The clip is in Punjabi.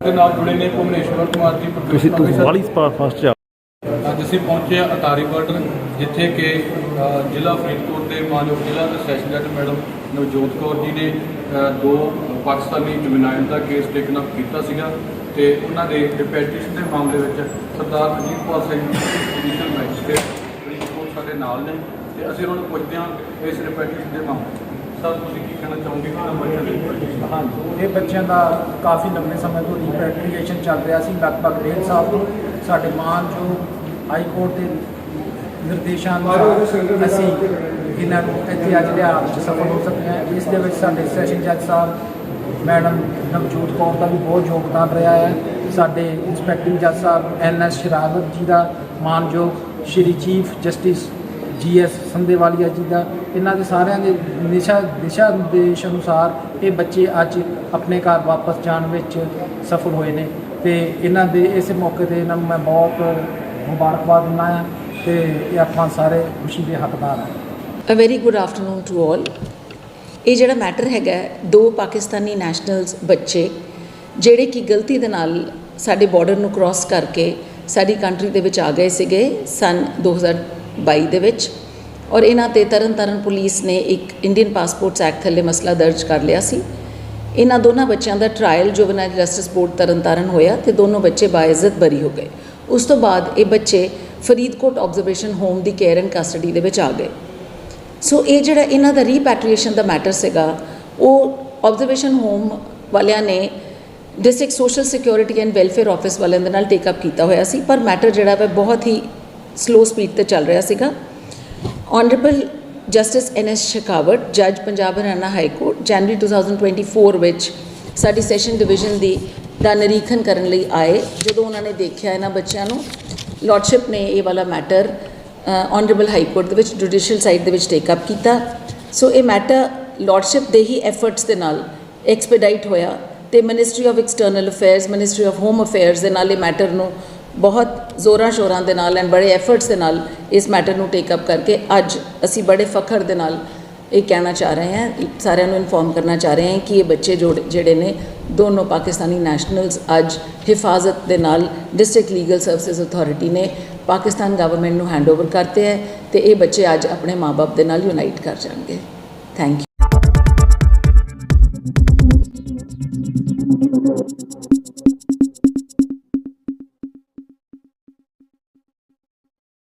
ਦੇ ਨਾਲ ਜੁੜੇ ਨੇ ਭੁਵਨੇਸ਼ਵਰ ਕੁਮਾਰ ਜੀ ਤੁਸੀਂ ਪ੍ਰੋਫੈਸਰ ਤੁਸੀਂ ਵਾਲੀ ਫਾਸਟ ਜਾ ਅੱਜ ਅਸੀਂ ਪਹੁੰਚੇ ਹਾਂ ਅਟਾਰੀ ਬਾਰਡਰ ਜਿੱਥੇ ਕਿ ਅ, ਜ਼ਿਲ੍ਹਾ ਫਰੀਦਕੋਟ ਦੇ ਮਾਨਯੋਗ ਜ਼ਿਲ੍ਹਾ ਤੇ ਸੈਸ਼ਨ ਜੱਜ ਮੈਡਮ ਨਵਜੋਤ ਕੌਰ ਜੀ ਨੇ ਅ, ਦੋ ਪਾਕਿਸਤਾਨੀ ਜਮਨਾਇਨ ਦਾ ਕੇਸ ਟੇਕਨ ਅਪ ਕੀਤਾ ਸੀਗਾ ਤੇ ਉਹਨਾਂ ਦੇ ਰਿਪੈਟੀਸ਼ਨ ਦੇ ਮਾਮਲੇ ਵਿੱਚ ਸਰਦਾਰ ਅਜੀਤਪਾਲ ਸਿੰਘ ਜੁਡੀਸ਼ੀਅਲ ਮੈਜਿਸਟ੍ਰੇਟ ਸਾਡੇ ਨਾਲ ਨੇ ਤੇ ਅਸੀਂ ਉਹਨਾਂ ਨੂੰ ਪੁੱਛਦੇ ਹਾਂ ਇਸ ਰਿਪੈਟੀਸ਼ਨ ਦੇ ਮਾਮਲੇ। ਸਰ ਤੁਸੀਂ ਕੀ ਕਹਿਣਾ ਚਾਹੋਗੇ? ਕਿ ਇਹਨਾਂ ਬੱਚਿਆਂ ਦੀ ਹਾਂਜੀ ਇਹ ਬੱਚਿਆਂ ਦਾ ਕਾਫੀ ਲੰਬੇ ਸਮੇਂ ਤੋਂ ਰਿਪੈਟਰੀਏਸ਼ਨ ਚੱਲ ਰਿਹਾ ਸੀ। ਲਗਭਗ ਡੇਢ ਸਾਲ ਤੋਂ ਸਾਡੇ ਮਾਨ ਜੋ ਹਾਈ ਕੋਰਟ ਦੇ ਨਿਰਦੇਸ਼ਾਂ ਅਨੁਸਾਰ ਅਸੀਂ ਇਹਨਾਂ ਨੂੰ ਇੱਥੇ ਅੱਜ 'ਚ ਸਫਲ ਹੋ ਸਕੇ ਹਾਂ। ਇਸ ਦੇ ਵਿੱਚ ਸਾਡੇ ਸੈਸ਼ਨ ਜੱਜ ਸਾਹਿਬ ਮੈਡਮ ਨਵਜੋਤ ਕੌਰ ਦਾ ਵੀ ਬਹੁਤ ਯੋਗਦਾਨ ਰਿਹਾ ਹੈ। ਸਾਡੇ ਇੰਸਪੈਕਟਿੰਗ ਜੱਜ ਸਾਹਿਬ ਐਨ ਐਸ ਸ਼ਰਾਰਤ ਜੀ ਦਾ ਮਾਨਯੋਗ Shri chief justice G S Sandhawalia ji ਦਾ, ਇਹਨਾਂ ਦੇ ਸਾਰਿਆਂ ਦੇ ਨਿਸ਼ਾ, ਦਿਸ਼ਾ ਨਿਰਦੇਸ਼ ਅਨੁਸਾਰ ਇਹ ਬੱਚੇ ਅੱਜ ਆਪਣੇ ਘਰ ਵਾਪਸ ਜਾਣ ਵਿੱਚ ਸਫਲ ਹੋਏ ਨੇ ਤੇ ਇਹਨਾਂ ਦੇ ਇਸ ਮੌਕੇ ਤੇ ਇਹਨਾਂ ਨੂੰ ਮੈਂ ਬਹੁਤ ਮੁਬਾਰਕਬਾਦ ਦਿੰਦਾ ਹਾਂ ਤੇ ਇਹ ਆਪਾਂ ਸਾਰੇ ਖੁਸ਼ੀ ਦੇ ਹੱਕਦਾਰ ਹਾਂ। ਅ very good afternoon to all ਇਹ ਜਿਹੜਾ ਮੈਟਰ ਹੈਗਾ ਦੋ ਪਾਕਿਸਤਾਨੀ ਨੈਸ਼ਨਲਸ ਬੱਚੇ, ਜਿਹੜੇ ਕਿ ਗਲਤੀ ਦੇ ਨਾਲ ਸਾਡੇ ਬਾਰਡਰ ਨੂੰ ਕ੍ਰਾਸ ਕਰਕੇ ਸਾਡੀ ਕੰਟਰੀ ਦੇ ਵਿੱਚ ਆ ਗਏ ਸੀਗੇ ਸਨ 2022 ਦੇ ਵਿੱਚ ਔਰ ਇਹਨਾਂ ਤੇ ਤਰਨਤਾਰਨ ਪੁਲਿਸ ਨੇ ਇੱਕ ਇੰਡੀਅਨ ਪਾਸਪੋਰਟਸ ਐਕਟ ਥੱਲੇ ਮਸਲਾ ਦਰਜ ਕਰ ਲਿਆ ਸੀ। ਇਹਨਾਂ ਦੋਨਾਂ ਬੱਚਿਆਂ ਦਾ trial juvenile justice board Tarn Taran ਹੋਇਆ ਤੇ ਦੋਨੋਂ ਬੱਚੇ ਬਾਇਜ਼ਤ ਬਰੀ ਹੋ ਗਏ। ਉਸ ਤੋਂ ਬਾਅਦ ਇਹ ਬੱਚੇ ਫਰੀਦਕੋਟ ਆਬਜ਼ਰਵੇਸ਼ਨ ਹੋਮ ਦੀ ਕੇਅਰ ਐਂਡ ਕਸਟਡੀ ਦੇ ਵਿੱਚ ਆ ਗਏ। ਸੋ ਇਹ ਜਿਹੜਾ ਇਹਨਾਂ ਦਾ ਰੀਪੈਟਰੀਏਸ਼ਨ ਦਾ ਮੈਟਰ ਸੀਗਾ, ਉਹ ਆਬਜ਼ਰਵੇਸ਼ਨ ਹੋਮ ਵਾਲਿਆਂ ਨੇ district social security and welfare office ਵਾਲਿਆਂ ਦੇ ਨਾਲ ਟੇਕ ਅਪ ਕੀਤਾ ਹੋਇਆ ਸੀ, ਪਰ ਮੈਟਰ ਜਿਹੜਾ ਵਾ ਬਹੁਤ ਹੀ ਸਲੋ ਸਪੀਡ ਤੇ ਚੱਲ ਰਿਹਾ ਸੀਗਾ। Honourable justice N S Shekhawat ਜੱਜ ਪੰਜਾਬ ਹਰਿਆਣਾ ਹਾਈ ਕੋਰਟ ਜਨਵਰੀ 2024 ਵਿੱਚ ਸਾਡੀ ਸੈਸ਼ਨ ਡਿਵੀਜ਼ਨ ਦੀ ਦਾ ਨਿਰੀਖਣ ਕਰਨ ਲਈ ਆਏ। ਜਦੋਂ ਉਹਨਾਂ ਨੇ ਦੇਖਿਆ ਇਹਨਾਂ ਬੱਚਿਆਂ ਨੂੰ ਲਾਰਡਸ਼ਿਪ ਨੇ ਇਹ ਵਾਲਾ ਮੈਟਰ ਆਨਰੇਬਲ ਹਾਈ ਕੋਰਟ ਦੇ ਵਿੱਚ ਜੁਡੀਸ਼ੀਅਲ ਸਾਈਡ ਦੇ ਵਿੱਚ ਟੇਕ ਅਪ ਕੀਤਾ। ਸੋ ਇਹ ਮੈਟਰ ਲਾਰਡਸ਼ਿਪ ਦੇ ਹੀ ਐਫਰਟਸ ਦੇ ਨਾਲ ਐਕਸਪੀਡਾਈਟ ਹੋਇਆ। ਤੇ ministry of external affairs ministry of home affairs ਦੇ ਨਾਲ ਇਹ ਮੈਟਰ ਨੂੰ ਬਹੁਤ ਜ਼ੋਰਾਂ ਸ਼ੋਰਾਂ ਦੇ ਨਾਲ ਐਂਡ ਬੜੇ ਐਫਰਟਸ ਦੇ ਨਾਲ ਇਸ ਮੈਟਰ ਨੂੰ ਟੇਕ ਅਪ ਕਰਕੇ ਅੱਜ ਅਸੀਂ ਬੜੇ ਫਖਰ ਦੇ ਨਾਲ ਇਹ ਕਹਿਣਾ ਚਾਹ ਰਹੇ ਹਾਂ, ਸਾਰਿਆਂ ਨੂੰ ਇਨਫੋਰਮ ਕਰਨਾ ਚਾਹ ਰਹੇ ਹਾਂ ਕਿ ਇਹ ਬੱਚੇ ਜੋੜ- ਜਿਹੜੇ ਨੇ ਦੋਨੋਂ ਪਾਕਿਸਤਾਨੀ ਨੈਸ਼ਨਲਸ ਅੱਜ ਹਿਫਾਜ਼ਤ ਦੇ ਨਾਲ ਡਿਸਟ੍ਰਿਕਟ ਲੀਗਲ ਸਰਵਿਸਿਜ਼ ਅਥਾਰਟੀ ਨੇ ਪਾਕਿਸਤਾਨ ਗਵਰਨਮੈਂਟ ਨੂੰ ਹੈਂਡਓਵਰ ਕਰਤੇ ਹੈ ਤੇ ਇਹ ਬੱਚੇ ਅੱਜ ਆਪਣੇ ਮਾਪੇ ਦੇ ਨਾਲ ਯੂਨਾਈਟ ਕਰ ਜਾਣਗੇ। Thank you Thank you.